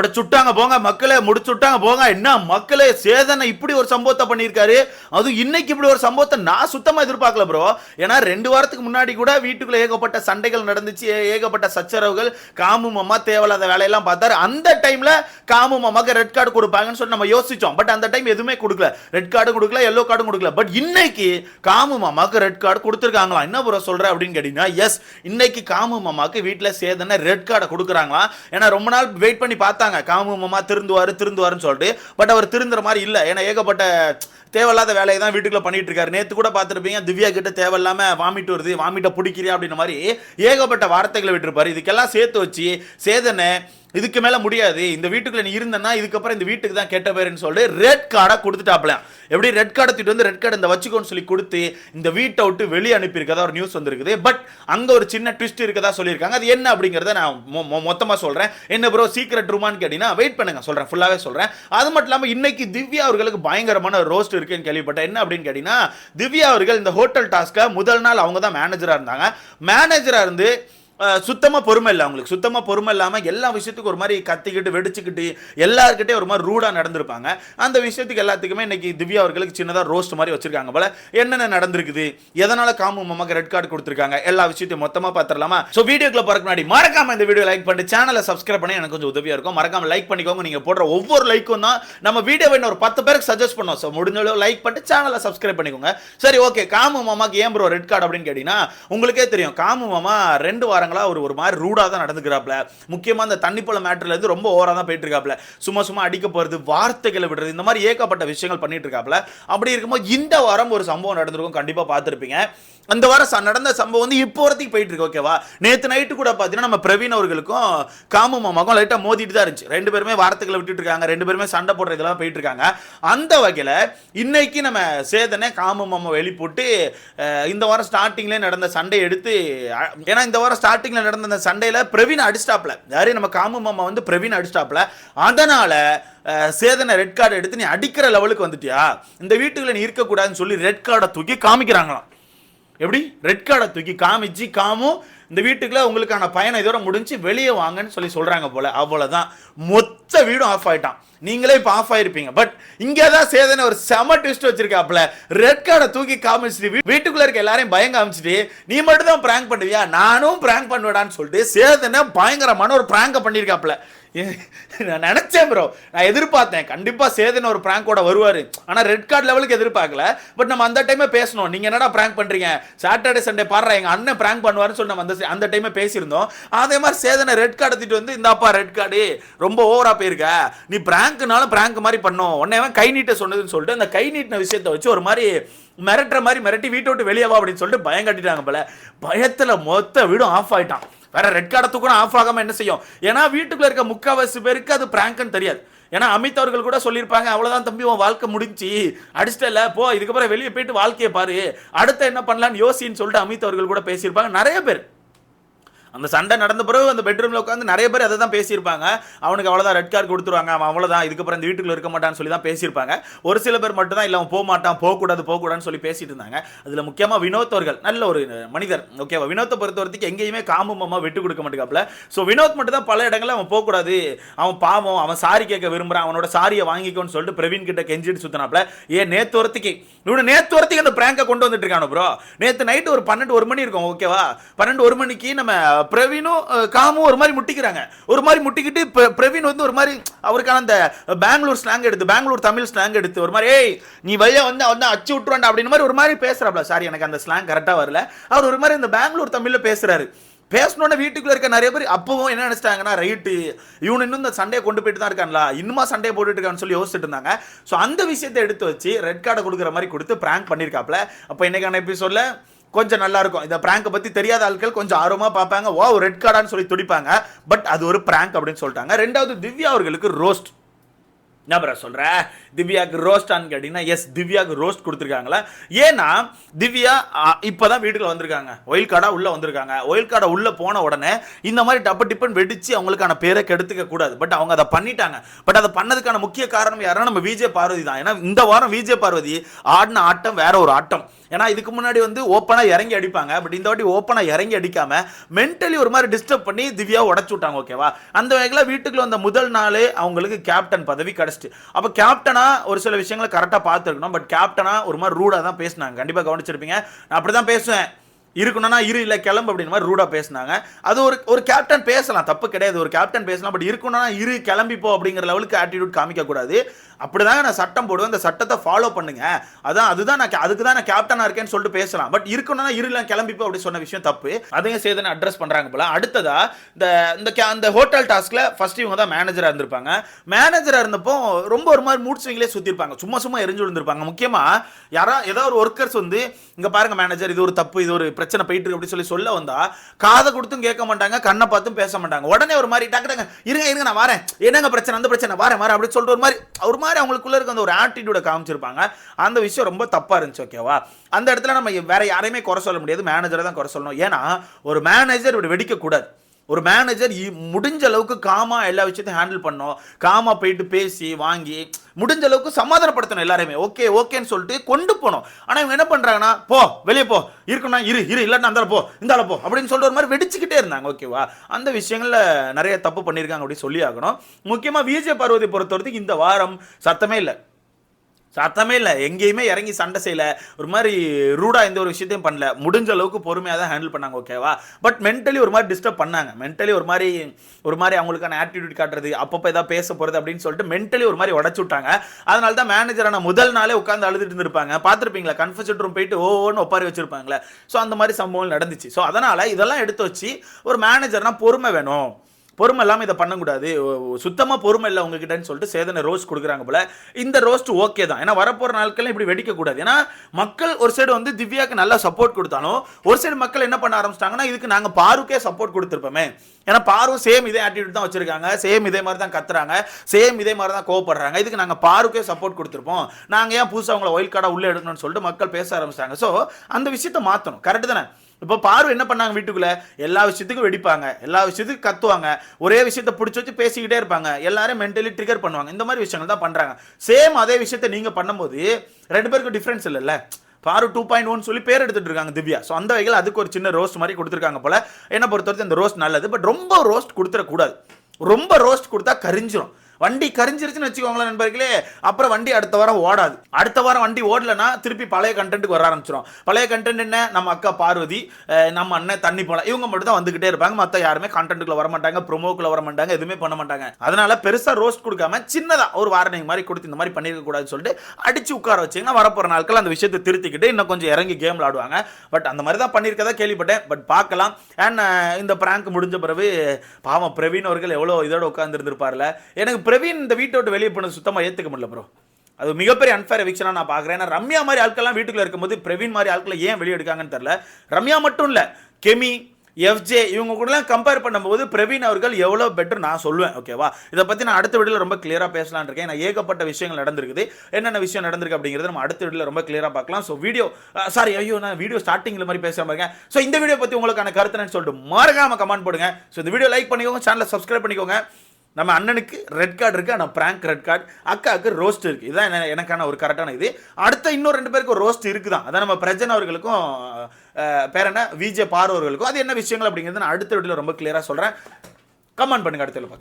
அப்படி சுட்டாங்க போங்க மக்களே முடிச்சுட்டாங்க போங்க. என்ன மக்களே சேதனை இப்படி ஒரு சம்பவத்தை பண்ணியிருக்காரு? அதுவும் இன்னைக்கு இப்படி ஒரு சம்பவத்தை நான் சுத்தமாக எதிர்பார்க்கல ப்ரோ ஏன்னா ரெண்டு வாரத்துக்கு முன்னாடி கூட வீட்டுக்குள்ள ஏகப்பட்ட சண்டைகள் நடந்துச்சு. ஏகப்பட்ட சச்சரவுகள் காமு மாமா தேவையில்லாத வேலையெல்லாம் பார்த்தாரு. அந்த டைம்ல காமு மாமாக்கு ரெட் கார்டு கொடுப்பாங்கன்னு சொல்லி நம்ம யோசிச்சோம். பட் அந்த டைம் எதுவுமே கொடுக்கல. ரெட் கார்டு கொடுக்கல எல்லோ கார்டும் கொடுக்கல. பட் இன்னைக்கு காமு மாமாக்கு ரெட் கார்டு கொடுத்துருக்காங்களா என்ன ப்ரோ சொல்ற அப்படின்னு கேட்டீங்கன்னா எஸ் இன்னைக்கு காமு மாமாக்கு வீட்டில் சேதனை ரெட் கார்டை கொடுக்குறாங்களாம். ஏன்னா ரொம்ப நாள் வெயிட் பண்ணி பார்த்தாங்க. சொல்கிறாங்க மாமா திருந்துவாரு திருந்துவாருன்னு சொல்லிட்டு. பட் அவர் திருந்துற மாதிரி இல்லை. ஏன்னா ஏகப்பட்ட தேவையில்லாத வேலையை தான் வீட்டுக்குள்ள பண்ணிட்டு இருக்காரு நேத்து கூட பார்த்துருப்பீங்க திவ்யா கிட்ட தேவையில்லாம வாமிட் வருது வாமிட்ட பிடிக்கிறியா அப்படின்ற மாதிரி ஏகப்பட்ட வார்த்தைகளை விட்டுருப்பாரு. இதுக்கெல்லாம் சேர்த்து வச்சு சேதனை இதுக்கு மேல முடியாது. இந்த வீட்டுக்குள்ள நீ இருந்தனா இதுக்கப்புறம் இந்த வீட்டுக்கு தான் கெட்ட பேருன்னு சொல்லிட்டு ரெட் கார்டை கொடுத்துட்டாப்ல எப்படி ரெட் கார்டை தூக்கிட்டு வந்து ரெட் கார்டு இந்த வச்சுக்கோன்னு சொல்லி கொடுத்து இந்த வீட்டை விட்டு வெளியே அனுப்பியிருக்கதா ஒரு நியூஸ் வந்திருக்குது. பட் அங்கே ஒரு சின்ன ட்விஸ்ட் இருக்கதா சொல்லியிருக்காங்க. அது என்ன அப்படிங்கிறத நான் மொ- சொல்கிறேன் என்ன ப்ரோ சீக்கிரட் ரூமான்னு கேட்டிங்கன்னா வெயிட் பண்ணுங்க. சொல்கிறேன் ஃபுல்லாகவே சொல்கிறேன் அது மட்டும் இல்லாமல் இன்னைக்கு திவ்யா அவர்களுக்கு பயங்கரமான ரோஸ்ட் இருக்குன்னு கேள்விப்பட்டேன். என்ன அப்படின்னு கேட்டிங்கன்னா திவ்யா அவர்கள் இந்த ஹோட்டல் டாஸ்க்கை முதல் நாள் அவங்க தான் மேனேஜராக இருந்தாங்க. மேனேஜராக இருந்து சுத்தமாக பொறுமை இல்லை அவங்களுக்கு. சுத்தமாக பொறுமை இல்லாமல் எல்லா விஷயத்துக்கும் ஒரு மாதிரி கத்திக்கிட்டு வெடிச்சுக்கிட்டு எல்லாருக்கிட்டே ஒரு மாதிரி ரூடாக நடந்திருப்பாங்க. அந்த விஷயத்துக்கு எல்லாத்துக்குமே இன்னைக்கு திவ்யா அவர்களுக்கு சின்னதாக ரோஸ்ட் மாதிரி வச்சிருக்காங்க போல. என்னென்ன நடந்திருக்குது? எதனால காமு மாமாக்கு ரெட் கார்டு கொடுத்துருக்காங்க? எல்லா விஷயத்தையும் மொத்தமாக பார்த்துடலாமா ஸோ வீடியோக்குள்ள போறதுக்கு முன்னாடி மறக்காம இந்த வீடியோ லைக் பண்ணிட்டு சேனலை சப்ஸ்கிரைப் பண்ணி எனக்கு கொஞ்சம் உதவியாக இருக்கும். மறக்காம லைக் பண்ணிக்கோங்க. நீங்கள் போடுற ஒவ்வொரு லைக்கும் தான் நம்ம வீடியோ இன்னும் ஒரு பத்து பேருக்கு சஜஸ்ட் பண்ணோம் ஸோ முடிஞ்ச அளவு லைக் பண்ணிட்டு சேனலை சப்ஸ்கிரைப் பண்ணிக்கோங்க. சரி ஓகே காமு மாமாக்கு ஏன் ப்ரோ ரெட் கார்டு அப்படின்னு கேட்டிங்கன்னா உங்களுக்கே தெரியும். காமு மாமா ரெண்டு வாரம் ஒரு ஒரு மாதிரி ரூடா தான் நடந்துக்கிறாப்ல முக்கியமா அந்த தண்ணி போல ரொம்ப ஓவராக தான் போயிட்டு இருக்காப்ல சும்மா சும்மா அடிக்க போறது வார்த்தைகளை விடுறது இந்த மாதிரி ஏகப்பட்ட விஷயங்கள் பண்ணிட்டு இருக்காப்ல அப்படி இருக்கும்போது இந்த வாரம் ஒரு சம்பவம் நடந்திருக்கும் கண்டிப்பா பார்த்திருப்பீங்க. அந்த வாரம் நடந்த சம்பவம் வந்து இப்போ வரைக்கும் போயிட்டு இருக்கு ஓகேவா நேத்து நைட்டு கூட பார்த்தீங்கன்னா நம்ம பிரவீன் அவர்களுக்கும் காமு மாமாக்கும் லைட்டா மோதிட்டு தான் இருந்துச்சு. ரெண்டு பேருமே வார்த்தைகளை விட்டுட்டு இருக்காங்க ரெண்டு பேருமே சண்டை போடுற இதெல்லாம் போயிட்டு இருக்காங்க அந்த வகையில இன்னைக்கு நம்ம சேதனை காமு மாமா வெளி போட்டு இந்த வாரம் ஸ்டார்டிங்லேயே நடந்த சண்டை எடுத்து ஏன்னா இந்த வாரம் ஸ்டார்ட் ஸ்டார்டிங்கில் நடந்த அந்த சண்டையில பிரவீன் அடிச்சிட்டாப்ல யாரு நம்ம காமு மாமா வந்து பிரவீன் அடிச்சிட்டாப்ல அதனால சேதனை ரெட் கார்டு எடுத்து நீ அடிக்கிற லெவலுக்கு வந்துட்டியா? இந்த வீட்டுக்குள்ள நீ இருக்கக்கூடாதுன்னு சொல்லி ரெட் கார்டை தூக்கி காமிக்கிறாங்களாம். எப்படி? ரெட் கார்டை தூக்கி காமிச்சு காமும் இந்த வீட்டுக்குள்ள உங்களுக்கான பயணம் இதோட முடிஞ்சு வெளியே வாங்கன்னு சொல்லி சொல்றாங்க போல. அவ்வளவுதான். மொத்த வீடும் ஆஃப் ஆயிட்டான். நீங்களே இப்போ ஆஃப் ஆயிருப்பீங்க. பட் இங்கே தான் சேதனை ஒரு செம ட்விஸ்ட் வச்சிருக்காப்ல ரெட் கார்டை தூக்கி காமிச்சிட்டு வீட்டுக்குள்ளே இருக்க எல்லாரையும் பயம் காமிச்சிட்டு நீ மட்டும் தான் பிராங்க் பண்ணுவியா? நானும் பிராங்க் பண்ணுவேடான்னு சொல்லிட்டு சேதனை பயங்கரமான ஒரு பிராங்க பண்ணியிருக்காப்ல நான் நினச்சேன் ப்ரோ நான் எதிர்பார்த்தேன். கண்டிப்பாக சேதன் ஒரு பிராங்கோட வருவார். ஆனால் ரெட் கார்டு லெவலுக்கு எதிர்பார்க்கல. பட் நம்ம அந்த டைமே பேசணும். நீங்கள் என்னடா பிராங்க் பண்றீங்க? சாட்டர்டே சண்டே பாடுறா எங்கள் அண்ணன் பிராங்க் பண்ணுவார்னு சொல்லி நம்ம அந்த அந்த டைமே பேசியிருந்தோம். அதே மாதிரி சேதனை ரெட் கார்டு எடுத்துகிட்டு வந்து இந்தாப்பா ரெட் கார்டு ரொம்ப ஓவராக போயிருக்க. நீ பிராங்க்னாலும் பிராங்க் மாதிரி பண்ணோம். உடனே அவன் கை நீட்ட சொன்னதுன்னு சொல்லிட்டு அந்த கை நீட்டின விஷயத்தை வச்சு ஒரு மாதிரி மிரட்டுற மாதிரி மிரட்டி வீட்டை விட்டு வெளியே வா அப்படின்னு சொல்லிட்டு பயம் கட்டிட்டாங்க போல. பயத்தில் மொத்த வீடும் ஆஃப் ஆயிட்டான். வேற ரெட் கார்டை தூக்கணும் ஆஃப் ஆகாமல் என்ன செய்யும்? ஏன்னா வீட்டுக்குள்ள இருக்க முக்காவாசி பேருக்கு அது பிராங்க்னு தெரியாது. ஏன்னா அமித் அவர்கள் கூட சொல்லியிருப்பாங்க அவ்வளோதான் தம்பி உன் வாழ்க்கை முடிஞ்சு. அடிச்சிட்டல போ இதுக்கப்புறம் வெளியே போயிட்டு வாழ்க்கையை பாரு. அடுத்த என்ன பண்ணலான்னு யோசின்னு சொல்லிட்டு அமித் அவர்கள் கூட பேசியிருப்பாங்க. நிறைய பேர். அந்த சண்டை நடந்த பிறகு அந்த பெட்ரூமில் உட்காந்து நிறைய பேர் அதை தான் பேசியிருப்பாங்க. அவனுக்கு அவ்வளோதான் ரெட் கார்டு கொடுத்துருவாங்க. அவன் அவ்வளோதான் இதுக்கப்புறம் இந்த வீட்டுக்குள்ள இருக்க மாட்டான்னு சொல்லி தான் பேசியிருப்பாங்க. ஒரு சில பேர் மட்டும் தான் இல்லை அவன் போக மாட்டான் போகக்கூடாது போகக்கூடாதுன்னு சொல்லி பேசிட்டு இருந்தாங்க. அதில் முக்கியமாக வினோத் அவர்கள் நல்ல ஒரு மனிதர். ஓகேவா வினோத்தை பொறுத்த வரைக்கும் எங்கேயுமே காமமாக விட்டு கொடுக்க மாட்டேங்காப்ல. ஸோ வினோத் மட்டும் தான் பல இடங்களில் அவன் போகக்கூடாது. அவன் பாவம் அவன் சாரி கேட்க விரும்புகிறான் அவனோட சாரியை வாங்கிக்கோன்னு சொல்லிட்டு பிரவீன் கிட்ட கெஞ்சிட்டு சுத்தினாப்ல. ஏன் நேத்து ஒருத்திக்கு இவனு நேத்து அந்த பிராங்கை கொண்டு வந்துட்டு இருக்கானு ப்ரோ நேற்று நைட்டு ஒரு பன்னெண்டு ஒரு மணி இருக்கும் ஓகேவா பன்னெண்டு ஒரு மணிக்கு நம்ம பிரவீனும் காமும் ஒரு மாதிரி முட்டிக்கிறாங்க. ஒரு மாதிரி முட்டிக்கிட்டு பிரவீன் வந்து ஒரு மாதிரி அவருக்கான அந்த பெங்களூர் ஸ்லாங் எடுத்து பெங்களூர் தமிழ் ஸ்லாங் எடுத்து ஒரு மாதிரி ஏய் நீ வெளியே வந்து வந்து அச்சு விட்டுருவாண்டா அப்படின்னு மாதிரி ஒரு மாதிரி பேசுறாப்ல. சாரி எனக்கு அந்த ஸ்லாங் கரெக்டாக வரல. அவர் ஒரு மாதிரி இந்த பெங்களூர் தமிழில் பேசுறாரு. பேசணுன்னு வீட்டுக்குள்ள இருக்க நிறைய பேர் அப்பவும் என்ன நினைச்சிட்டாங்கன்னா ரைட்டு இவனு இன்னும் இந்த சண்டையை கொண்டு போயிட்டு தான் இருக்கான்ல இன்னுமா சண்டையை போட்டுட்டு இருக்கான்னு சொல்லி யோசிச்சுட்டு இருந்தாங்க. ஸோ அந்த விஷயத்தை எடுத்து வச்சு ரெட் கார்டை கொடுக்குற மாதிரி கொடுத்து பிராங்க் பண்ணியிருக்காப்ல அப்போ இன்னைக்கான எபிசோட்ல கொஞ்சம் நல்லா இருக்கும். இந்த பிராங்கை பற்றி தெரியாத ஆட்கள் கொஞ்சம் ஆர்வமாக பார்ப்பாங்க. ஓ ரெட் கார்டான்னு சொல்லி துடிப்பாங்க. பட் அது ஒரு பிராங்க் அப்படின்னு சொல்லிட்டாங்க. ரெண்டாவது திவ்யா அவர்களுக்கு ரோஸ்ட் என்ன ப்ரோ சொல்ற? திவ்யாக்கு ரோஸ்டான்னு கேட்டிங்கன்னா எஸ் திவ்யாக்கு ரோஸ்ட் கொடுத்துருக்காங்களா. ஏன்னா திவ்யா இப்போ தான் வீட்டுக்குள்ள வந்திருக்காங்க. ஒயில் கார்டா உள்ள வந்திருக்காங்க. ஒயில் கார்டா உள்ள போன உடனே இந்த மாதிரி டப்பு டிப்பன் வெடிச்சு அவங்களுக்கான பேரை கெடுத்துக்க கூடாது. பட் அவங்க அதை பண்ணிட்டாங்க. பட் அதை பண்ணதுக்கான முக்கிய காரணம் யாருன்னா நம்ம விஜய் பார்வதி தான். ஏன்னா இந்த வாரம் விஜய் பார்வதி ஆடின ஆட்டம் வேற ஒரு ஆட்டம். ஏன்னா இதுக்கு முன்னாடி வந்து ஓப்பனாக இறங்கி அடிப்பாங்க. பட் இந்த வாட்டி ஓப்பனாக இறங்கி அடிக்காம மென்டலி ஒரு மாதிரி டிஸ்டர்ப் பண்ணி திவ்யா உடச்சு விட்டாங்க ஓகேவா அந்த வகையில் வீட்டுக்குள்ள வந்த முதல் நாளே அவங்களுக்கு கேப்டன் பதவி கிடைச்சிட்டு. அப்போ கேப்டனாக ஒரு சில விஷயங்களை கரெக்டாக பார்த்துருக்கணும். பட் கேப்டனாக ஒரு மாதிரி ரூடாக தான் பேசினாங்க. கண்டிப்பாக கவனிச்சிருப்பீங்க. நான் அப்படி தான் பேசுவேன். இருக்கணும்னா இரு இல்லை கிளம்பு அப்படின்ற மாதிரி ரூடாக பேசினாங்க. அது ஒரு ஒரு கேப்டன் பேசலாம் தப்பு கிடையாது. ஒரு கேப்டன் பேசலாம் பட் இருக்கணும்னா இரு கிளம்பிப்போ அப்படிங்கிற லெவலுக்கு ஆட்டிடியூட் காமிக்கக்கூடாது. அப்படி அப்படிதாங்க நான் சட்டம் போடுவேன். அந்த சட்டத்தை ஃபாலோ பண்ணுங்க. அதான் அதுதான் நான் அதுக்கு தான் நான் கேப்டனாக இருக்கேன்னு சொல்லிட்டு பேசலாம். பட் இருக்கணும்னா இருல இல்லை போ அப்படி சொன்ன விஷயம் தப்பு. அதையும் சேதனை அட்ரஸ் பண்ணுறாங்க போல. அடுத்ததா இந்த இந்த கே- அந்த ஹோட்டல் டாஸ்கில் ஃபர்ஸ்ட் இவங்க தான் மேனேஜராக இருந்திருப்பாங்க. மேனேஜராக இருந்தப்போ ரொம்ப ஒரு மாதிரி மூட் ஸ்விங்லேயே சுற்றிருப்பாங்க சும்மா சும்மா எரிஞ்சு விழுந்திருப்பாங்க. முக்கியமாக யாரா ஏதோ ஒரு ஒர்க்கர்ஸ் வந்து இங்கே பாருங்க மேனேஜர் இது ஒரு தப்பு இது ஒரு பிரச்சனை போயிட்டு இருக்கு சொல்லி சொல்ல வந்தா காதை கொடுத்தும் கேட்க மாட்டாங்க கண்ணை பார்த்தும் பேச மாட்டாங்க. உடனே ஒரு மாதிரி டக்கு டக்கு இருங்க இருங்க நான் வரேன். என்னங்க பிரச்சனை அந்த பிரச்சனை வரேன் வரேன் அப்படின்னு சொல்லிட்டு ஒரு மாதிரி ஒரு மாதிரி அவங்களுக்குள்ள இருக்க அந்த ஒரு ஆட்டிடியூட காமிச்சிருப்பாங்க. அந்த விஷயம் ரொம்ப தப்பா இருந்துச்சு ஓகேவா அந்த இடத்துல நம்ம வேற யாரையுமே குறை சொல்ல முடியாது. மேனேஜரை தான் குறை சொல்லணும். ஏன்னா ஒரு மேனேஜர் இப்படி வெடிக்க கூடாது ஒரு மேனேஜர் முடிஞ்ச அளவுக்கு காமா எல்லா விஷயத்தையும் ஹேண்டில் பண்ணோம். காமா போயிட்டு பேசி வாங்கி முடிஞ்ச அளவுக்கு சமாதானப்படுத்தணும் எல்லாருமே ஓகே ஓகேன்னு சொல்லிட்டு கொண்டு போனோம் ஆனால் இவங்க என்ன பண்ணுறாங்கன்னா போ வெளியே போ. இருக்கணும் இரு இரு. இல்லைன்னா அந்த போ. இந்த போ. அப்படின்னு சொல்லிட்டு ஒரு மாதிரி வெடிச்சுக்கிட்டே இருந்தாங்க. ஓகேவா அந்த விஷயங்களில் நிறைய தப்பு பண்ணியிருக்காங்க அப்படின்னு சொல்லி ஆகணும். முக்கியமாக விஜய் பார்வதி பொறுத்த வரைக்கும் இந்த வாரம் சத்தமே இல்லை. சத்தமே இல்லை. எங்கேயுமே இறங்கி சண்டை செய்யல. ஒரு மாதிரி ரூடாக எந்த ஒரு விஷயத்தையும் பண்ணல. முடிஞ்ச அளவுக்கு பொறுமையாக தான் ஹேண்டில் பண்ணாங்க ஓகேவா பட் மென்டலி ஒரு மாதிரி டிஸ்டர்ப் பண்ணாங்க. மென்டலி ஒரு மாதிரி ஒரு மாதிரி அவங்களுக்கான ஆட்டிடியூட் காட்டுறது அப்பப்போ ஏதாவது பேச போகிறது அப்படின்னு சொல்லிட்டு மென்டலி ஒரு மாதிரி உடச்சு விட்டாங்க. அதனால தான் மேனேஜரான முதல் நாளே உட்காந்து அழுதுட்டு இருந்திருப்பாங்க. பார்த்துருப்பீங்களா? கன்ஃபர்ஷன் ரூம் போயிட்டு ஓன்னு ஒப்பாரி வச்சிருப்பாங்களே. ஸோ அந்த மாதிரி சம்பவம் நடந்துச்சு. ஸோ அதனால் இதெல்லாம் எடுத்து வச்சு ஒரு மேனேஜர்னால் பொறுமை வேணும். பொறுமை இல்லாமல் இதை பண்ணக்கூடாது. சுத்தமாக பொறுமை இல்லை உங்ககிட்டன்னு சொல்லிட்டு சேதனை ரோஸ்ட் கொடுக்குறாங்க போல. இந்த ரோஸ்ட் ஓகே தான். ஏன்னா வரப்போகிற நாட்கள்லாம் இப்படி வெடிக்கக்கூடாது. ஏன்னா மக்கள் ஒரு சைடு வந்து திவ்யாவுக்கு நல்லா சப்போர்ட் கொடுத்தாலும் ஒரு சைடு மக்கள் என்ன பண்ண ஆரம்பிச்சிட்டாங்கன்னா இதுக்கு நாங்கள் பாருக்கே சப்போர்ட் கொடுத்துருப்போமே. ஏன்னா பாரும் சேம் இதே ஆட்டிடியூட் தான் வச்சிருக்காங்க. சேம் இதே மாதிரி தான் கத்துறாங்க. சேம் இதே மாதிரி தான் கோவப்படுறாங்க. இதுக்கு நாங்கள் பாருக்கே சப்போர்ட் கொடுத்துருப்போம். நாங்கள் ஏன் புதுசாக அவங்கள ஒயில் கார்டாக உள்ளே எடுக்கணும்னு சொல்லிட்டு மக்கள் பேச ஆரம்பிச்சிட்டாங்க. ஸோ அந்த விஷயத்தை மாற்றணும் கரெக்டு தானே? இப்போ பாரு என்ன பண்ணாங்க வீட்டுக்குள்ளே? எல்லா விஷயத்துக்கும் வெடிப்பாங்க. எல்லா விஷயத்துக்கும் கத்துவாங்க. ஒரே விஷயத்தை பிடிச்சி வச்சு பேசிக்கிட்டே இருப்பாங்க. எல்லாரும் மென்டலி ட்ரிகர் பண்ணுவாங்க. இந்த மாதிரி விஷயங்கள் தான் பண்ணுறாங்க சேம் அதே விஷயத்தை நீங்கள் பண்ணும்போது ரெண்டு பேருக்கும் டிஃப்ரென்ஸ் இல்லைல்ல? பாரு டூ பாயிண்ட் ஒன் சொல்லி பேர் எடுத்துட்டு இருக்காங்க திவ்யா. ஸோ அந்த வகையில் அதுக்கு ஒரு சின்ன ரோஸ்ட் மாதிரி கொடுத்துருக்காங்க போல. என்ன பொறுத்தவரைக்கும் இந்த ரோஸ்ட் நல்லது. பட் ரொம்ப ரோஸ்ட் கொடுத்துடக்கூடாது. ரொம்ப ரோஸ்ட் கொடுத்தா கரிஞ்சிரும். வண்டி கரிஞ்சிருச்சுன்னு வச்சுக்கோங்களேன் நண்பர்களே அப்புறம் வண்டி அடுத்த வாரம் ஓடாது. அடுத்த வாரம் வண்டி ஓடலைன்னா திருப்பி பழைய கண்டென்ட்டுக்கு வர ஆரம்பிச்சிடும் பழைய கண்டென்ட் என்ன? நம்ம அக்கா பார்வதி நம்ம அண்ணன் தண்ணி போல. இவங்க மட்டும் தான் வந்துகிட்டே இருப்பாங்க. மற்ற யாருமே கண்டென்ட்டுக்குள்ள வர மாட்டாங்க ப்ரொமோக்குள்ள வர மாட்டாங்க எதுவுமே பண்ண மாட்டாங்க. அதனால பெருசாக ரோஸ்ட் கொடுக்காம சின்னதாக ஒரு வார்னிங் மாதிரி கொடுத்து இந்த மாதிரி பண்ணிருக்க கூடாதுன்னு சொல்லிட்டு அடிச்சு உட்கார வச்சீங்கன்னா வரப்போற நாட்கள் அந்த விஷயத்தை திருத்திக்கிட்டு இன்னும் கொஞ்சம் இறங்கி கேம் விளாடுவாங்க பட் அந்த மாதிரி தான் பண்ணியிருக்கதா கேள்விப்பட்டேன். பட் பார்க்கலாம். அண்ட் இந்த பிராங்க் முடிஞ்ச பிறகு பாவம் பிரவீன் அவர்கள் எவ்வளோ இதோட உட்காந்துருந்துருப்பார்ல எனக்கு பிரவீன் இந்த வீட்டை விட்டு வெளியே போனது சுத்தமாக ஏற்றுக்க முடியல ப்ரோ அது மிகப்பெரிய அன்ஃபேர் எவிக்ஷனாக நான் பார்க்குறேன். ஏன்னா ரம்யா மாதிரி ஆட்கள்லாம் வீட்டுக்குள்ளே இருக்கும்போது பிரவீன் மாதிரி ஆட்களை ஏன் வெளியே எடுக்காங்கன்னு தெரில ரம்யா மட்டும் இல்லை கெமி எஃப்ஜே இவங்க கூடலாம் கம்பேர் பண்ணும்போது பிரவீன் அவர்கள் எவ்வளோ பெட்டர் நான் சொல்லுவேன் ஓகேவா இதை பற்றி நான் அடுத்த வீடியோவில் ரொம்ப கிளியராக பேசலாம்னு இருக்கேன். நான் ஏகப்பட்ட விஷயங்கள் நடந்திருக்குது. என்னென்ன விஷயம் நடந்திருக்கு அப்படிங்கிறது நம்ம அடுத்த வீடியோவில் ரொம்ப கிளியராக பார்க்கலாம். ஸோ வீடியோ சாரி ஐயோ நான் வீடியோ ஸ்டார்டிங்கில் மாதிரி பேசுகிற இருக்கேன். ஸோ இந்த வீடியோ பற்றி உங்களுக்கான கருத்துன்னு சொல்லிட்டு மறக்காமல் கமெண்ட் போடுங்க. ஸோ இந்த வீடியோ லைக் பண்ணிக்கோங்க சேனலை சப்ஸ்கிரைப் பண்ணிக்கோங்க. நம்ம அண்ணனுக்கு ரெட் கார்டு இருக்குது ஆனால் பிராங்க் ரெட் கார்டு அக்காவுக்கு ரோஸ்ட் இருக்குது இதுதான் என்ன- எனக்கான ஒரு கரெக்டான இது. அடுத்த இன்னும் ரெண்டு பேருக்கு ஒரு ரோஸ்ட் இருக்குதான். அதான் நம்ம பிரஜன் அவர்களுக்கும் பேர் என்ன? விஜே பார்வர்களுக்கும் அது என்ன விஷயங்கள் அப்படிங்கிறது நான் அடுத்த வீட்டில் ரொம்ப கிளியராக சொல்கிறேன் கமெண்ட் பண்ணுங்கள் அடுத்த வீடியோல